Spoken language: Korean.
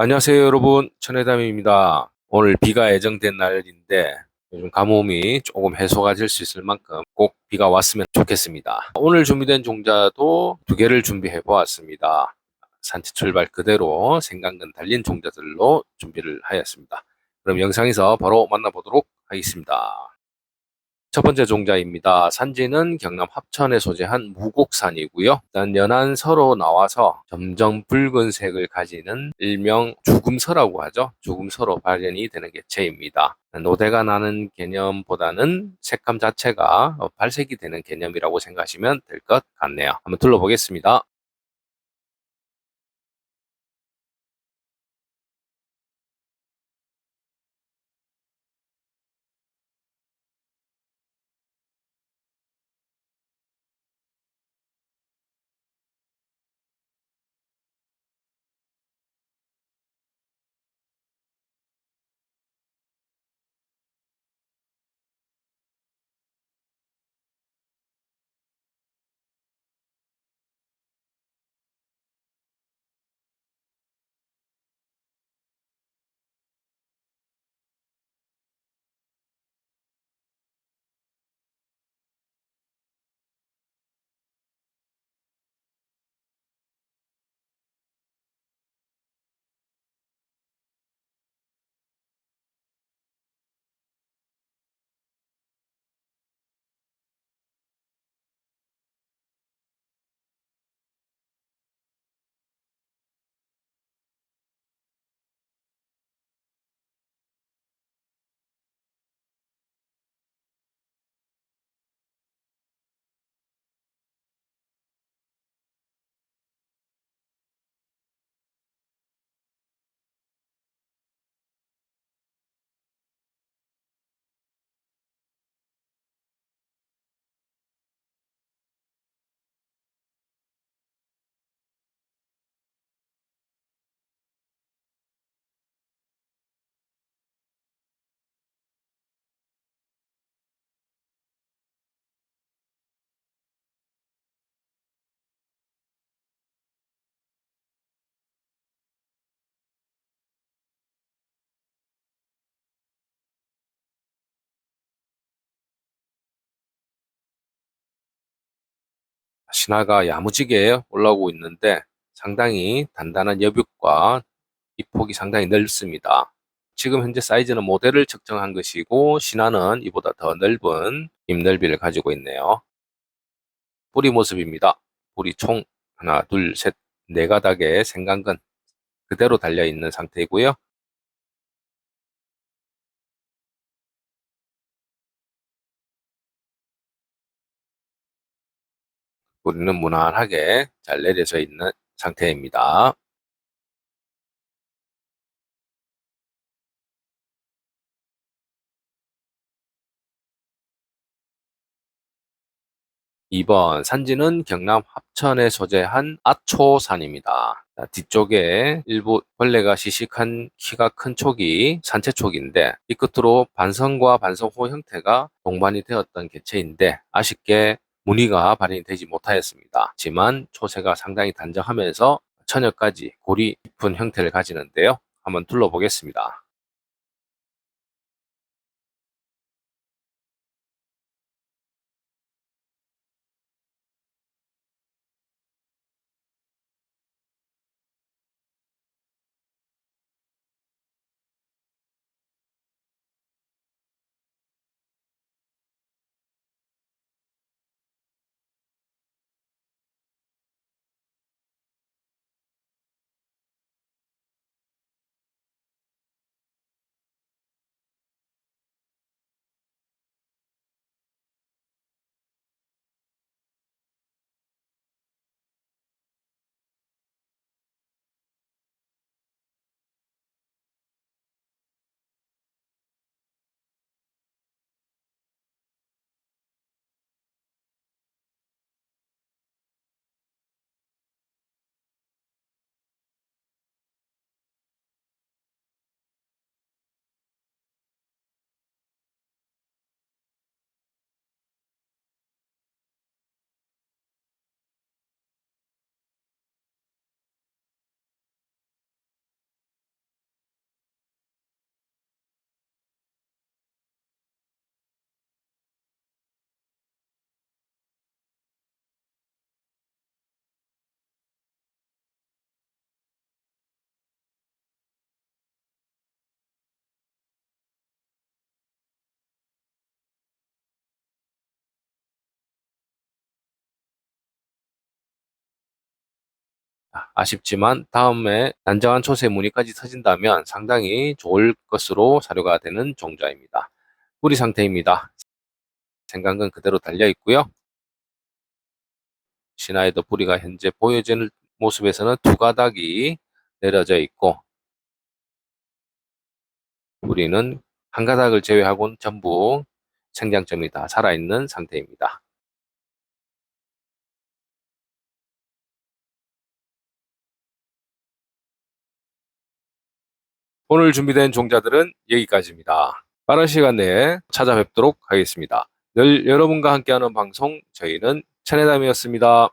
안녕하세요, 여러분. 천혜담입니다. 오늘 비가 예정된 날인데 요즘 가뭄이 조금 해소가 될 수 있을 만큼 꼭 비가 왔으면 좋겠습니다. 오늘 준비된 종자도 두 개를 준비해 보았습니다. 산책 출발 그대로 생강근 달린 종자들로 준비를 하였습니다. 그럼 영상에서 바로 만나보도록 하겠습니다. 첫 번째 종자입니다. 산지는 경남 합천에 소재한 무곡산이고요. 일단 연안 서로 나와서 점점 붉은색을 가지는 일명 죽음서라고 하죠. 죽음서로 발현이 되는 개체입니다. 노대가 나는 개념보다는 색감 자체가 발색이 되는 개념이라고 생각하시면 될 것 같네요. 한번 둘러보겠습니다. 신화가 야무지게 올라오고 있는데 상당히 단단한 여백과 잎폭이 상당히 넓습니다. 지금 현재 사이즈는 모델을 측정한 것이고 신화는 이보다 더 넓은 잎 넓이를 가지고 있네요. 뿌리 모습입니다. 뿌리 총 하나, 둘, 셋, 네 가닥의 생강근 그대로 달려 있는 상태이고요. 뿌리는 무난하게 잘 내려져 있는 상태입니다. 2번 산지는 경남 합천에 소재한 아초산입니다. 뒤쪽에 일부 벌레가 시식한 키가 큰 촉이 산채촉인데 이 끝으로 반성과 반성호 형태가 동반이 되었던 개체인데 아쉽게 무늬가 발현이 되지 못하였습니다. 하지만 초세가 상당히 단정하면서 천여까지 골이 깊은 형태를 가지는데요. 한번 둘러보겠습니다. 아쉽지만 다음에 단정한 초세 무늬까지 터진다면 상당히 좋을 것으로 사료가 되는 종자입니다. 뿌리 상태입니다. 생강은 그대로 달려 있고요. 시나이더 뿌리가 현재 보여지는 모습에서는 두 가닥이 내려져 있고 뿌리는 한 가닥을 제외하고는 전부 생장점이 다 살아있는 상태입니다. 오늘 준비된 종자들은 여기까지입니다. 빠른 시간 내에 찾아뵙도록 하겠습니다. 늘 여러분과 함께하는 방송 저희는 천혜담이었습니다.